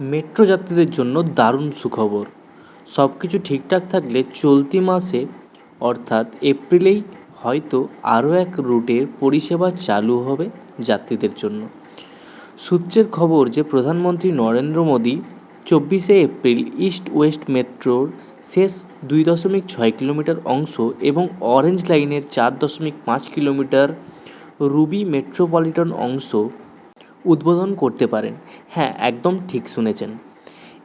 Metro যাত্রীদের জন্য দারুণ সুখবর। সব কিছু ঠিকঠাক থাকলে চলতি মাসে, অর্থাৎ এপ্রিলেই হয়তো আরও এক রুটের পরিষেবা চালু হবে যাত্রীদের জন্য। সূত্রের খবর যে প্রধানমন্ত্রী নরেন্দ্র মোদী চব্বিশে এপ্রিল ইস্ট ওয়েস্ট মেট্রোর শেষ দুই দশমিক ছয় কিলোমিটার অংশ এবং অরেঞ্জ লাইনের চার দশমিক পাঁচ কিলোমিটার রুবি মেট্রোপলিটন অংশ উদ্বোধন করতে পারেন। হ্যাঁ একদম ঠিক শুনেছেন।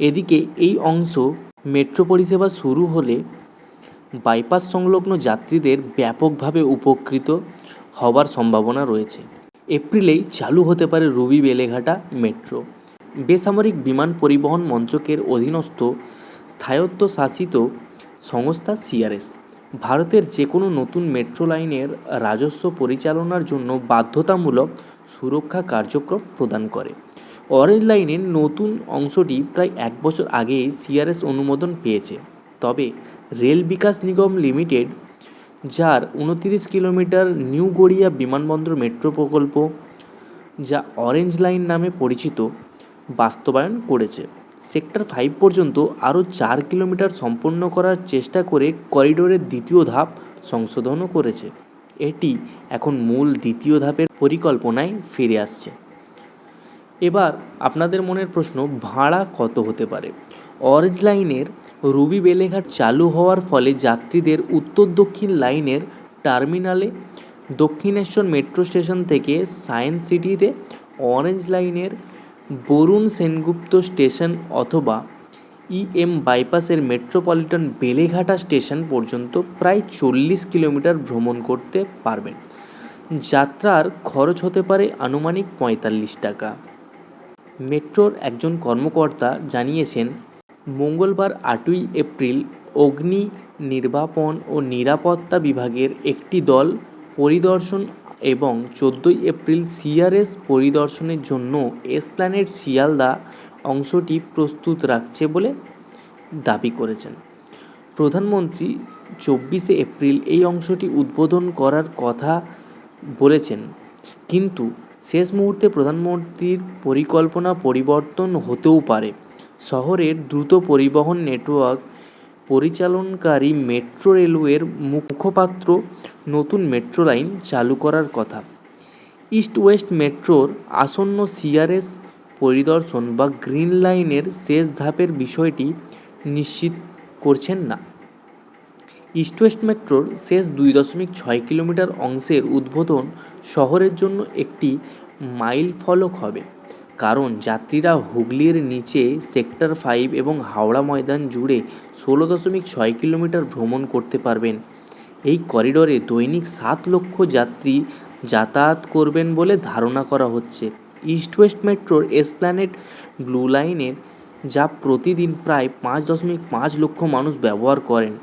এদিকে এই অংশ মেট্রো পরিষেবা শুরু হলে বাইপাস সংলগ্ন যাত্রীদের ব্যাপকভাবে উপকৃত হবার সম্ভাবনা রয়েছে। এপ্রিলেই চালু হতে পারে রুবি বেলেঘাটা মেট্রো। বেসামরিক বিমান পরিবহন মন্ত্রকের অধীনস্থ স্থায়ত্বশাসিত সংস্থা সিআরএস। ভারতের যে কোনো নতুন মেট্রো লাইনের রাজস্ব পরিচালনার জন্য বাধ্যতামূলক সুরক্ষা কার্যক্রম প্রদান করে। অরেঞ্জ লাইনের নতুন অংশটি প্রায় এক বছর আগেই সিআরএস অনুমোদন পেয়েছে। তবে রেল বিকাশ নিগম লিমিটেড, যার উনতিরিশ কিলোমিটার নিউ গড়িয়া বিমানবন্দর মেট্রো প্রকল্প, যা অরেঞ্জ লাইন নামে পরিচিত, বাস্তবায়ন করেছে। সেক্টর ফাইভ পর্যন্ত আরও চার কিলোমিটার সম্পন্ন করার চেষ্টা করে করিডোরের দ্বিতীয় ধাপ সংশোধনও করেছে। এটি এখন মূল দ্বিতীয় ধাপের পরিকল্পনায় ফিরে আসছে। এবার আপনাদের মনের প্রশ্ন, ভাড়া কত হতে পারে? অরেঞ্জ লাইনের রুবি বেলেঘাট চালু হওয়ার ফলে যাত্রীদের উত্তর দক্ষিণ লাইনের টার্মিনালে দক্ষিণেশ্বর মেট্রো স্টেশন থেকে সায়েন্স সিটিতে অরেঞ্জ লাইনের বরুণ সেনগুপ্ত স্টেশন অথবা ইএম বাইপাসের মেট্রোপলিটন বেলেঘাটা স্টেশন পর্যন্ত প্রায় চল্লিশ কিলোমিটার ভ্রমণ করতে পারবেন। যাত্রার খরচ হতে পারে আনুমানিক পঁয়তাল্লিশ টাকা। মেট্রোর একজন কর্মকর্তা জানিয়েছেন, মঙ্গলবার আটই এপ্রিল অগ্নি নির্বাপন ও নিরাপত্তা বিভাগের একটি দল পরিদর্শন এবং চোদ্দোই এপ্রিল সিআরএস পরিদর্শনের জন্য এসপ্ল্যানেড শিয়ালদা অংশটি প্রস্তুত রাখছে বলে দাবি করেছেন। প্রধানমন্ত্রী চব্বিশে এপ্রিল এই অংশটি উদ্বোধন করার কথা বলেছেন, কিন্তু শেষ মুহূর্তে প্রধানমন্ত্রীর পরিকল্পনা পরিবর্তন হতেও পারে। শহরের দ্রুত পরিবহন নেটওয়ার্ক পরিচালনকারী মেট্রো রেলওয়ের মুখপাত্র নতুন মেট্রো লাইন চালু করার কথা। ইস্ট ওয়েস্ট মেট্রোর আসন্ন সিআরএস পরিদর্শন বা গ্রিন লাইনের শেষ ধাপের বিষয়টি নিশ্চিত করছেন না। ইস্ট ওয়েস্ট মেট্রোর শেষ দুই দশমিক ছয় কিলোমিটার অংশের উদ্বোধন শহরের জন্য একটি মাইল ফলক হবে। কারণ যাত্রীরা হুগলির নিচে সেক্টর ফাইভ এবং হাওড়া ময়দান জুড়ে ষোলো দশমিক ছয় কিলোমিটার ভ্রমণ করতে পারবেন। এই করিডোরে দৈনিক সাত লক্ষ যাত্রী যাতায়াত করবেন বলে ধারণা করা হচ্ছে। ইস্ট ওয়েস্ট মেট্রোর এসপ্ল্যানেড ব্লু লাইনের, যা প্রতিদিন প্রায় পাঁচ দশমিক পাঁচ লক্ষ মানুষ ব্যবহার করেন।